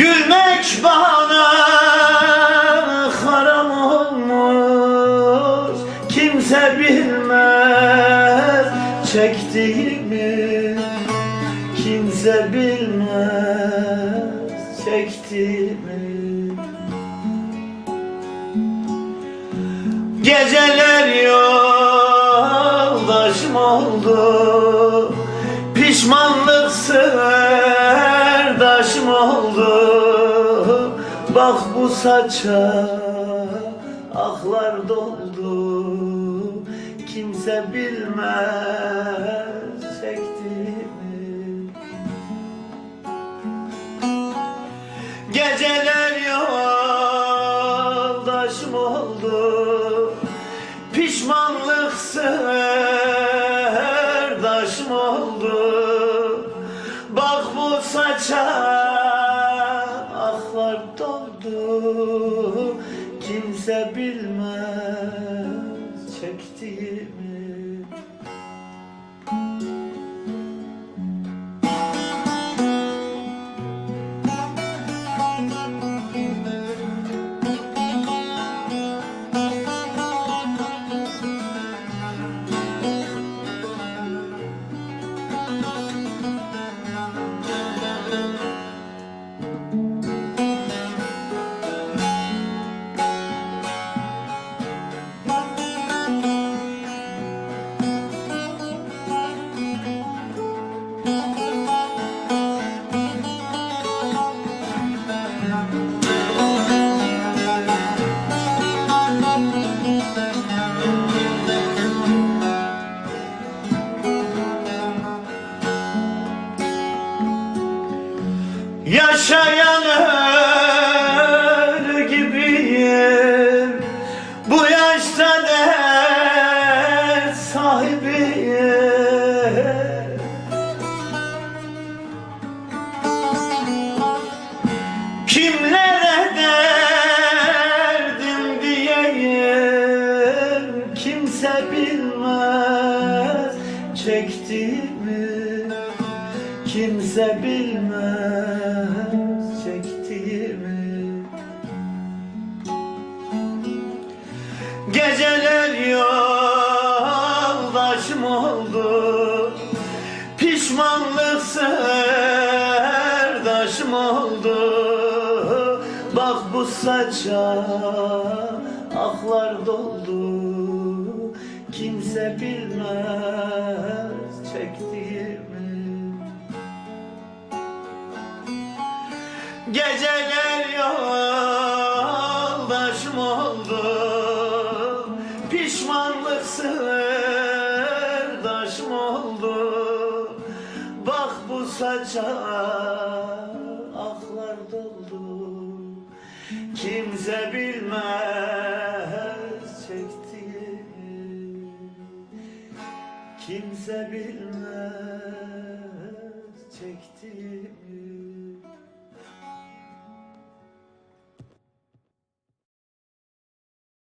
Gülmek bana haram olmuş. Kimse bilmez çektiğimi. Kimse bilmez çektiğimi. Geceler yoldaşım oldu. Pişmanlık Bak bu saça aklar doldu. Kimse bilmez çektiğimi. Geceler yoldaşım oldu? Pişmanlık sırdaşım oldu? Bak bu saça Kimse bilmez çektiğimi Yaşayan ölü gibiyim. Bu yaşta dert sahibiyim. Kimlere derdim diyeyim Kimse bilmez çektiğimi. Kimse bilmez Geceler yoldaşım oldu. Pişmanlık sırdaşım oldu. Bak bu saça aklar doldu. Kimse bilmez çektiğimi. Geceler yoldaşım oldu sırdaşım oldu? Bak bu saça aklar doldu. Kimse bilmez çektiğimi Kimse bilmez